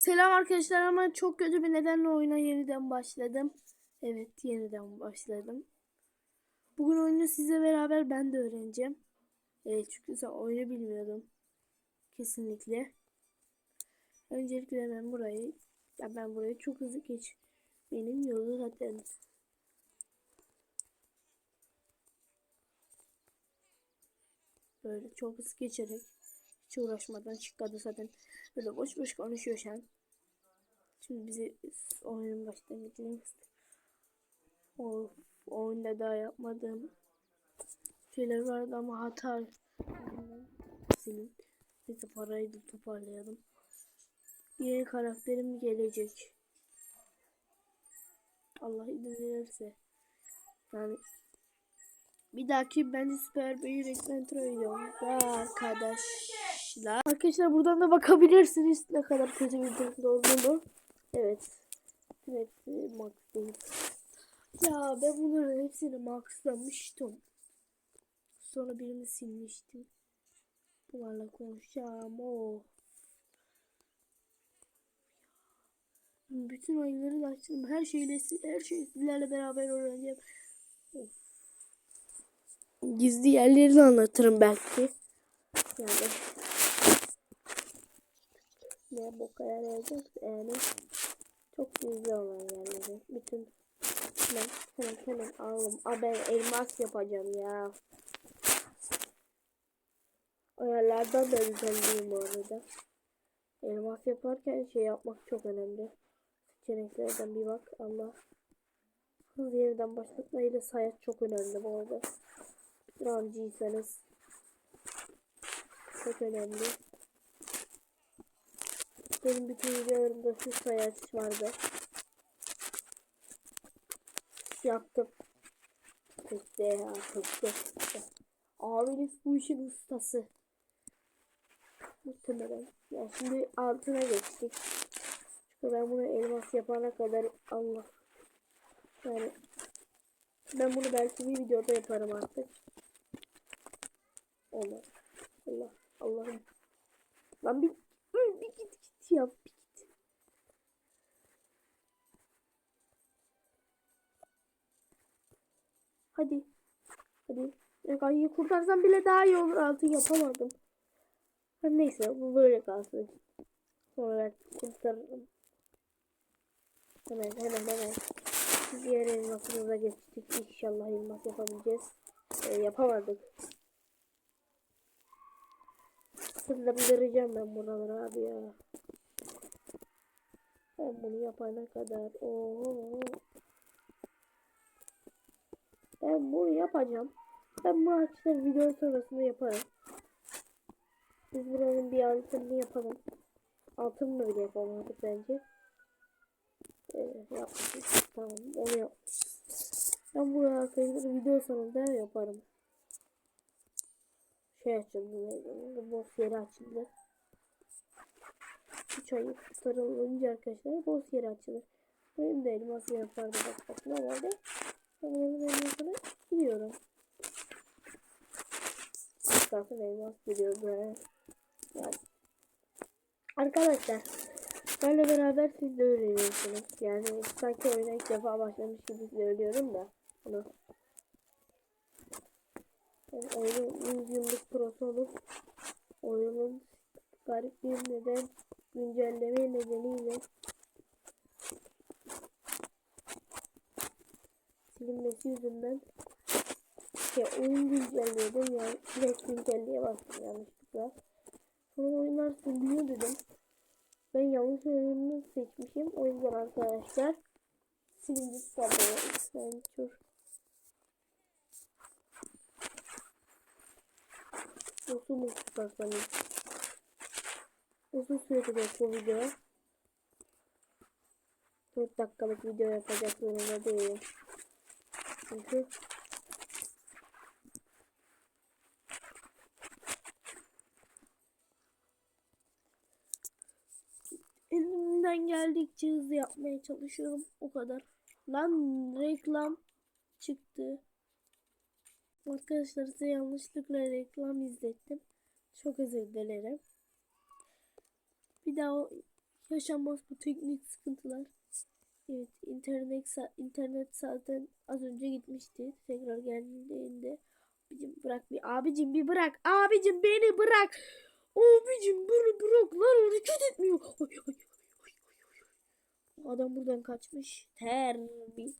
Selam arkadaşlar ama çok kötü bir nedenle oyuna yeniden başladım. Evet yeniden başladım. Bugün oyunu size beraber ben de öğreneceğim. Evet çünkü oyunu bilmiyordum. Kesinlikle. Öncelikle ben burayı ya ben burayı çok hızlı geç. Benim yolu zaten. Böyle çok hızlı geçerek hiç uğraşmadan çıkladı zaten. Böyle boş boş konuşuyor şu an. Şimdi bizi oyunun başlangıcını o oyunda daha yapmadığım şeyler vardı ama hata silin. Neyse parayı da toparlayalım. Yeni karakterim gelecek. Allah izin verirse. Yani bir dahaki bence süper bir renklen videomda arkadaşlar. Arkadaşlar buradan da bakabilirsiniz ne kadar kötü bir durumda olduğunu. Evet. Hepsi max değil. Ya ben bunların hepsini maxlamıştım. Sonra birini silmiştim. Bunlarla konuşacağım. Oh. Bütün oyunları da açtım. Her şeyle her şeyi sizlerle beraber öğreneceğim. Of. Gizli yerlerini anlatırım belki. Yani ne boka yer olacak yani çok gizli olan yerleri. Bütün hemen hemen hemen alalım. Aa ben elmas yapacağım ya. O yerlerden de düzenliyim bu arada. Elmas yaparken şey yapmak çok önemli. Seçeneklerden bir bak Allah. Hız yeniden başlatmayla sayat çok önemli bu arada. Rancıysanız çok önemli. Benim bütün videolarımda şu sayaç vardı. Yaptım. Kıstı ya kıstı. Abiniz bu işin ustası. Muhtemelen. Ya şimdi altına geçtik. Çünkü ben bunu elmas yapana kadar Allah. Yani ben bunu belki bir videoda yaparım artık. Allah. Allah. Allah'ım. Bir, bir ya. Bir git. Hadi. Hadi. Ayıyı kurtarsam bile daha iyi olur. Altı yapamadım. Neyse bu böyle kalsın. Sonra kurtarırım. Hemen hemen hemen. Diğer elmasımıza geçtik. İnşallah elmas yapabileceğiz. Ee, yapamadık. Sırlandıracağım ben buraları abi ya. Ben bunu yapana kadar. Oo. Ben bunu yapacağım. Ben bu açıları video sonrasında yaparım. Biz buranın bir altını yapalım. Altını bile yapamadık bence. Ee, yapmışız. Tamam onu yapmışız. Ben bu arkadaşları video sonunda yaparım. Şey açıldı? Boss yeri açıldı. 3 ayı kurtarılınca arkadaşlar boss yeri açılır. Benim de elmas yapardı bak bak ne vardı? Ben bunu elmasını biliyorum. Zaten elmas geliyor buraya. Yani. Arkadaşlar benle beraber siz de öğreniyorsunuz. Yani sanki oyuna ilk defa başlamış gibi söylüyorum da bunu. Yani oyunun 100 yıllık prosu olup oyunun garip bir neden güncelleme nedeniyle silinmesi yüzünden şey oyun güncelliyordum yani direkt güncelleye bastım yanlışlıkla. Sonra oyunlar siliniyor dedim. Ben yanlış oyunu seçmişim. O yüzden arkadaşlar silindi tabii. Ben çok Nasıl mı tutarsanız? Uzun sürecek bu video. 4 dakikalık video yapacak zorunda değilim. Çünkü elimden geldikçe hızlı yapmaya çalışıyorum. O kadar. Lan reklam çıktı. Arkadaşlar size yanlışlıkla reklam izlettim. Çok özür dilerim. Bir daha o yaşanmaz bu teknik sıkıntılar. Evet internet internet zaten az önce gitmişti. Tekrar geldiğinde abicim bırak bir abicim bir bırak. Abicim beni bırak. Abicim beni bırak lan hareket etmiyor. Ay, ay, ay, ay. Adam buradan kaçmış. Terbi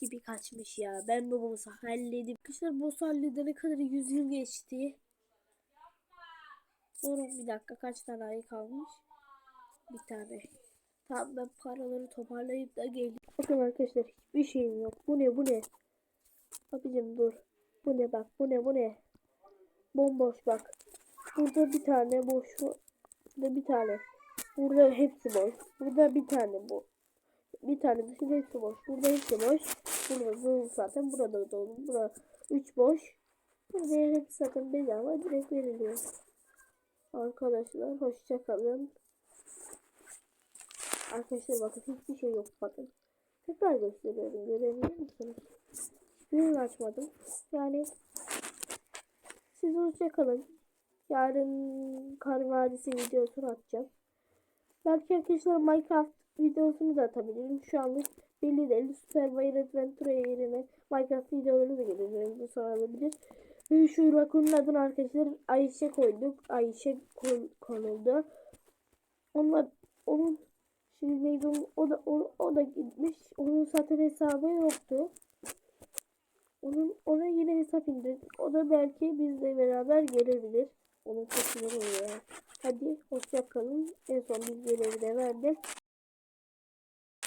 gibi kaçmış ya. Ben bu boss'u halledim. Arkadaşlar boss'u halledene kadar 100 yıl geçti. Sonra bir dakika kaç tane ay kalmış? Bir tane. Tamam ben paraları toparlayıp da geleyim. Bakın arkadaşlar hiçbir şeyim yok. Bu ne bu ne? Abicim dur. Bu ne bak bu ne bu ne? Bomboş bak. Burada bir tane boş. Burada bir tane. Burada hepsi boş. Burada bir tane bu. Bir tane dışında hepsi boş. Burada hepsi boş. Burada dolu zaten. Burada dolu. Burada 3 boş. Burada hepsi zaten bedava direkt veriliyor. Arkadaşlar hoşça kalın. Arkadaşlar bakın hiçbir şey yok bakın. Tekrar gösteriyorum görebiliyor musunuz? Hiçbirini açmadım. Yani siz hoşça kalın. Yarın kar vadisi videosunu atacağım. Belki arkadaşlar Minecraft videosunu da atabilirim. Şu anlık belli değil. Mario Adventure yerine Minecraft videoları da gelir. Bu sonra olabilir. Ve şu rakunun adını arkadaşlar Ayşe koyduk. Ayşe kon- konuldu. Onunla onun şimdi neydi o, da o, o da gitmiş. Onun zaten hesabı yoktu. Onun ona yine hesap indirdik. O da belki bizle beraber gelebilir. Onun çok ya. Hadi hoşça kalın. En son bilgileri de.